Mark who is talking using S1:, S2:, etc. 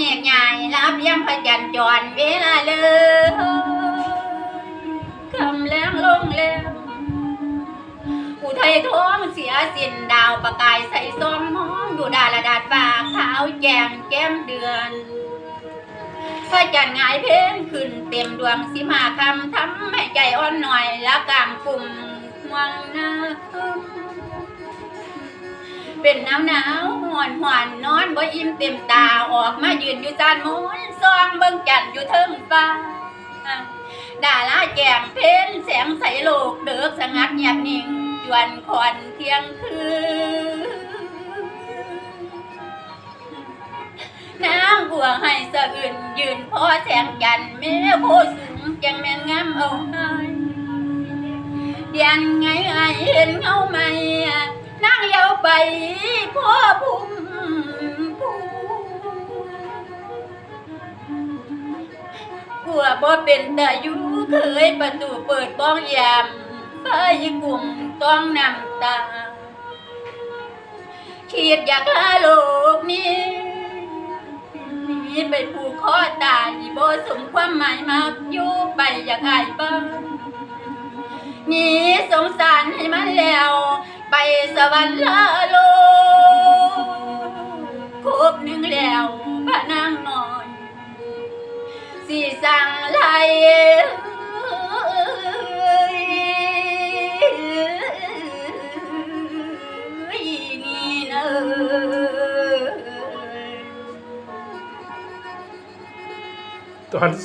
S1: แยกย้ายรับเลี้ยงพระจันทร์จรเวลาเลยคำแรงลงแล้วอุทัยท้องเสียสินดาวประกายใส่ซ้อมห้องอยู่ดาละดาดฟ้าขาวแจงแก้มเดือนพระจันทร์งายเพ่งขึ้นเต็มดวงสิมาคำทำให้ใจอ่อนหน่อยละกลางกลุ่มห่วงน้ำเป็นหนาวหนาว หวนหวนนอนบ่อิ่มเต็มตาออกมายืนอยู่จานมุนซองเบิ่งจันอยู่เทิงฟ้าดาราแจงเพ้นแสงใสโลกเดือกสงัดเงียบนิ่งจวนควันเที่ยงคืนนางบัวให้สะอื่นยืนพอแสงจันแม่โพสูงจังแม่นงามเอาให้เดียนไงไอเห็นเงาไหมนางเลี้ยวไป ลัวบ่เป็นแตาอยู่เคยประตูเปิดบ้องยามไฟกลุ่มต้องนำตาคิดอยากลาโลกนี้นีไปผูกคอตายบ่สมความหมายมากอยู่ไปอยากอายบ้างนีสงสารให้มันแล้ว ไปสวรรค์ละโลก สีสั่ง